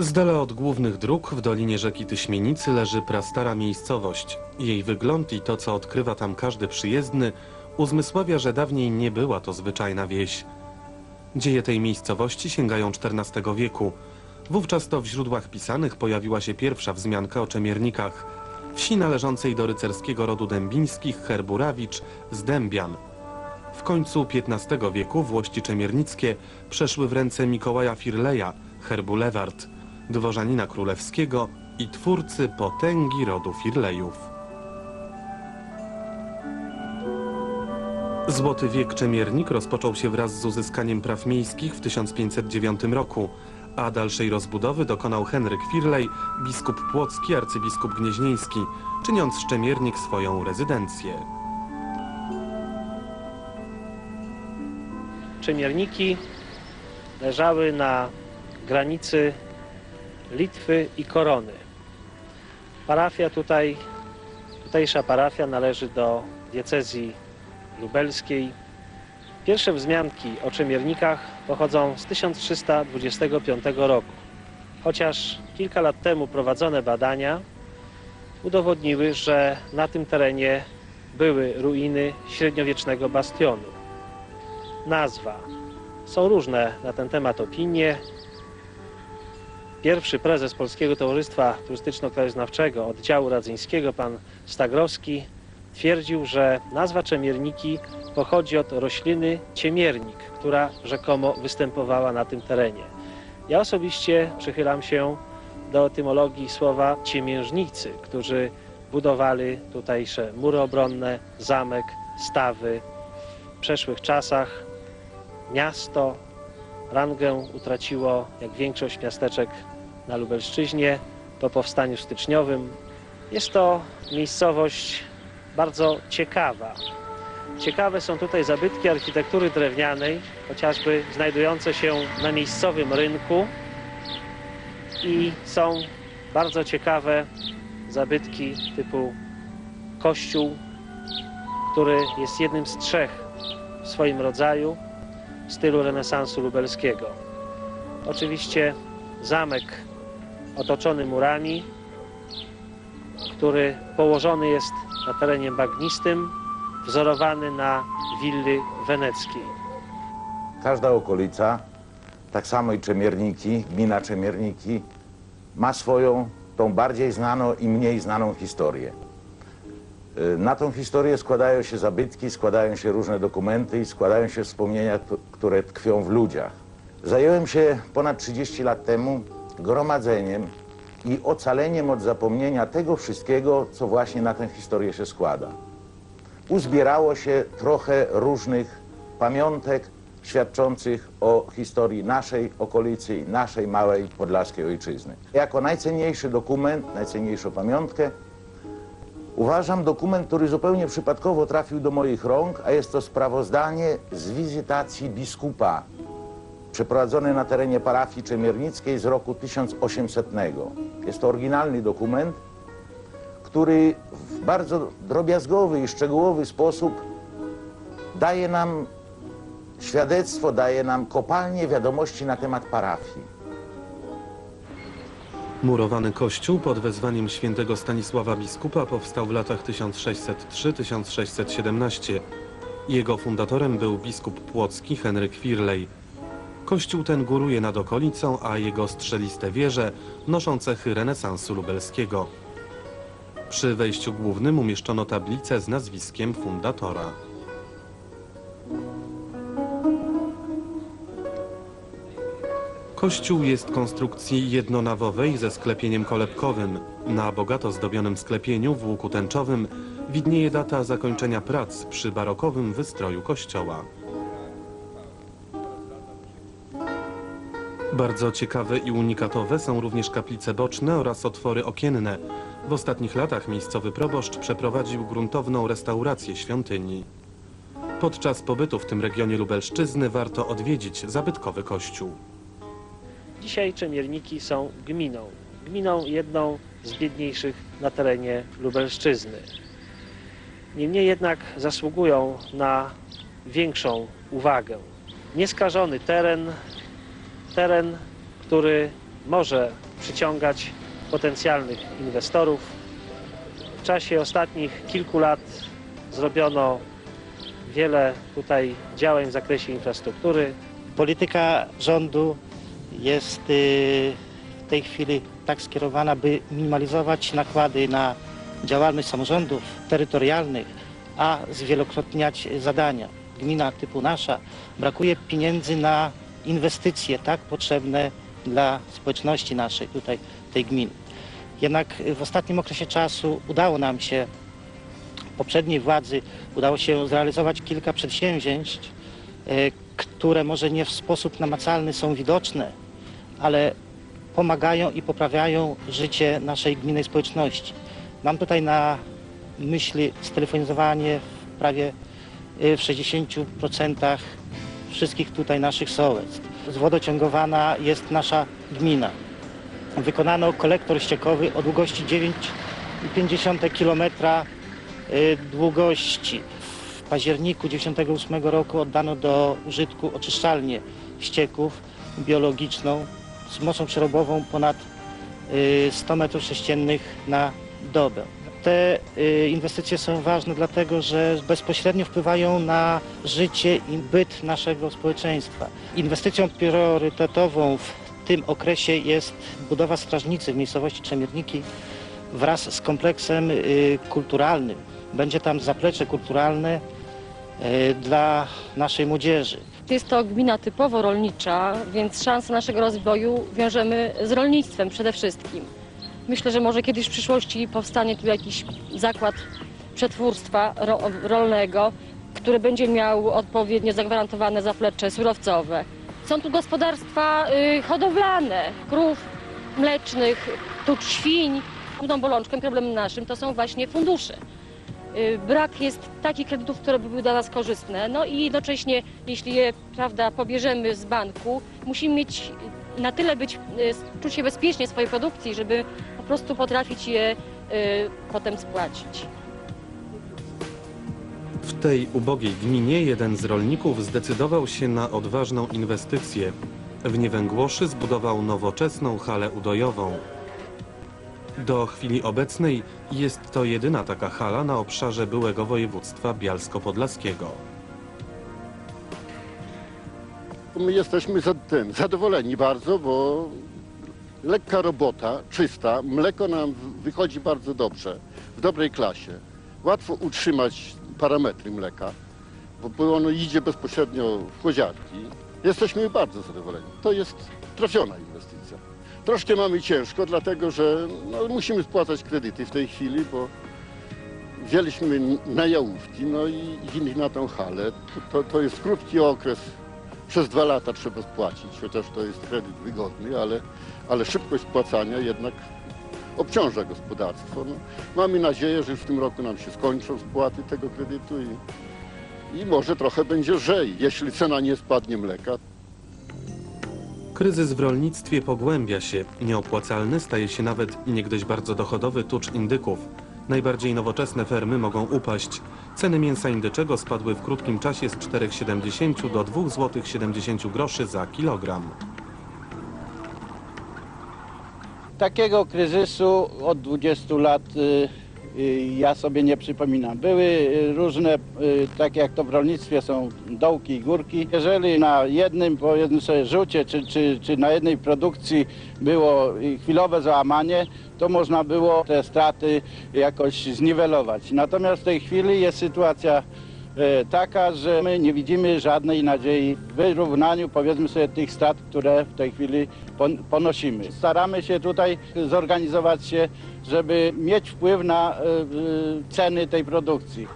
Z dala od głównych dróg w dolinie rzeki Tyśmienicy leży prastara miejscowość. Jej wygląd i to, co odkrywa tam każdy przyjezdny, uzmysławia, że dawniej nie była to zwyczajna wieś. Dzieje tej miejscowości sięgają XIV wieku. Wówczas to w źródłach pisanych pojawiła się pierwsza wzmianka o Czemiernikach, wsi należącej do rycerskiego rodu dębińskich Herburawicz z Dębian. W końcu XV wieku włości czemiernickie przeszły w ręce Mikołaja Firleja, herbu Lewart, dworzanina królewskiego i twórcy potęgi rodu Firlejów. Złoty wiek Czemiernik rozpoczął się wraz z uzyskaniem praw miejskich w 1509 roku, a dalszej rozbudowy dokonał Henryk Firlej, biskup płocki, arcybiskup gnieźnieński, czyniąc Szczemiernik swoją rezydencję. Czemierniki leżały na granicy Litwy i Korony. Parafia tutaj, tutejsza parafia należy do diecezji lubelskiej. Pierwsze wzmianki o Czemiernikach pochodzą z 1325 roku. Chociaż kilka lat temu prowadzone badania udowodniły, że na tym terenie były ruiny średniowiecznego bastionu nazwa. Są różne na ten temat opinie. Pierwszy prezes Polskiego Towarzystwa Turystyczno-Krajoznawczego oddziału radzyńskiego, pan Stagrowski, twierdził, że nazwa Czemierniki pochodzi od rośliny ciemiernik, która rzekomo występowała na tym terenie. Ja osobiście przychylam się do etymologii słowa ciemiężnicy, którzy budowali tutejsze mury obronne, zamek, stawy. W przeszłych czasach miasto rangę utraciło, jak większość miasteczek na Lubelszczyźnie, po powstaniu styczniowym. Jest to miejscowość bardzo ciekawa. Ciekawe są tutaj zabytki architektury drewnianej, chociażby znajdujące się na miejscowym rynku i są bardzo ciekawe zabytki typu kościół, który jest jednym z trzech w swoim rodzaju stylu renesansu lubelskiego. Oczywiście zamek otoczony murami, który położony jest na terenie bagnistym, wzorowany na willi weneckiej. Każda okolica, tak samo i Czemierniki, gmina Czemierniki, ma swoją, tą bardziej znaną i mniej znaną historię. Y, Na tą historię składają się zabytki, składają się różne dokumenty i składają się wspomnienia, które tkwią w ludziach. Zająłem się ponad 30 lat temu gromadzeniem i ocaleniem od zapomnienia tego wszystkiego, co właśnie na tę historię się składa uzbierało się trochę różnych pamiątek świadczących o historii naszej okolicy i naszej małej podlaskiej ojczyzny. Jako najcenniejszy dokument, najcenniejszą pamiątkę uważam dokument, który zupełnie przypadkowo trafił do moich rąk, a jest to sprawozdanie z wizytacji biskupa przeprowadzone na terenie parafii czemiernickiej z roku 1800. Jest to oryginalny dokument, który w bardzo drobiazgowy i szczegółowy sposób daje nam świadectwo, daje nam kopalnie wiadomości na temat parafii. Murowany kościół pod wezwaniem świętego Stanisława Biskupa powstał w latach 1603-1617. Jego fundatorem był biskup płocki Henryk Firlej. Kościół ten góruje nad okolicą, a jego strzeliste wieże noszą cechy renesansu lubelskiego. Przy wejściu głównym umieszczono tablicę z nazwiskiem fundatora. Kościół jest konstrukcji jednonawowej ze sklepieniem kolebkowym. Na bogato zdobionym sklepieniu w łuku tęczowym widnieje data zakończenia prac przy barokowym wystroju kościoła. Bardzo ciekawe i unikatowe są również kaplice boczne oraz otwory okienne. W ostatnich latach miejscowy proboszcz przeprowadził gruntowną restaurację świątyni. Podczas pobytu w tym regionie Lubelszczyzny warto odwiedzić zabytkowy kościół. Dzisiaj Czemierniki są gminą. Gminą jedną z biedniejszych na terenie Lubelszczyzny. Niemniej jednak zasługują na większą uwagę. Nieskażony teren, teren, który może przyciągać potencjalnych inwestorów. W czasie ostatnich kilku lat zrobiono wiele tutaj działań w zakresie infrastruktury. Polityka rządu jest y, w tej chwili tak skierowana, by minimalizować nakłady na działalność samorządów terytorialnych, a zwielokrotniać zadania. Gmina typu nasza brakuje pieniędzy na inwestycje tak potrzebne dla społeczności naszej tutaj, tej gminy. Jednak w ostatnim okresie czasu udało nam się poprzedniej władzy udało się zrealizować kilka przedsięwzięć, e, które może nie w sposób namacalny są widoczne, ale pomagają i poprawiają życie naszej gminnej społeczności. Mam tutaj na myśli stelefonizowanie w prawie e, w 60% wszystkich tutaj naszych sołectw. Zwodociągowana jest nasza gmina. Wykonano kolektor ściekowy o długości 9,5 km y, długości. W październiku 1998 roku oddano do użytku oczyszczalnię ścieków biologiczną z mocą przerobową ponad y, 100 m3 na dobę. Te y, inwestycje są ważne dlatego, że bezpośrednio wpływają na życie i byt naszego społeczeństwa. Inwestycją priorytetową w tym okresie jest budowa strażnicy w miejscowości Trzemirniki wraz z kompleksem y, kulturalnym. Będzie tam zaplecze kulturalne dla naszej młodzieży. Jest to gmina typowo rolnicza, więc szanse naszego rozwoju wiążemy z rolnictwem przede wszystkim. Myślę, że może kiedyś w przyszłości powstanie tu jakiś zakład przetwórstwa ro rolnego, który będzie miał odpowiednio zagwarantowane zaplecze surowcowe. Są tu gospodarstwa y, hodowlane, krów mlecznych, tucz świń. Główną bolączką problemem naszym to są właśnie fundusze. Y, Brak jest takich kredytów, które by były dla nas korzystne. No i jednocześnie, jeśli je prawda, pobierzemy z banku, musimy mieć na tyle być, y, czuć się bezpiecznie w swojej produkcji, żeby po prostu potrafić je y, potem spłacić. W tej ubogiej gminie jeden z rolników zdecydował się na odważną inwestycję. W Niewęgłoszy zbudował nowoczesną halę udojową. Do chwili obecnej jest to jedyna taka hala na obszarze byłego województwa bialsko-podlaskiego. My jesteśmy zadowoleni bardzo, bo lekka robota, czysta, mleko nam wychodzi bardzo dobrze, w dobrej klasie. Łatwo utrzymać parametry mleka, bo, bo ono idzie bezpośrednio w koziarki. Jesteśmy bardzo zadowoleni. To jest trafiona inwestycja. Troszkę mamy ciężko, dlatego że no, musimy spłacać kredyty w tej chwili, bo wzięliśmy na jałówki, no i i na tą halę. To, to jest krótki okres, przez dwa lata trzeba spłacić, chociaż to jest kredyt wygodny, ale, ale szybkość spłacania jednak obciąża gospodarstwo. No, mamy nadzieję, że już w tym roku nam się skończą spłaty tego kredytu i, i może trochę będzie lżej, jeśli cena nie spadnie mleka. Kryzys w rolnictwie pogłębia się. Nieopłacalny staje się nawet niegdyś bardzo dochodowy tucz indyków. Najbardziej nowoczesne fermy mogą upaść. Ceny mięsa indyczego spadły w krótkim czasie z 4,70 do 2,70 zł za kilogram. Takiego kryzysu od 20 lat y, ja sobie nie przypominam. Były y, różne, y, tak jak to w rolnictwie są dołki i górki. Jeżeli na jednym, powiedzmy rzucie, czy, czy, czy na jednej produkcji było y, chwilowe załamanie, to można było te straty jakoś zniwelować. Natomiast w tej chwili jest sytuacja taka, że my nie widzimy żadnej nadziei w wyrównaniu, powiedzmy sobie, tych strat, które w tej chwili pon- ponosimy. Staramy się tutaj zorganizować się, żeby mieć wpływ na e, e, ceny tej produkcji.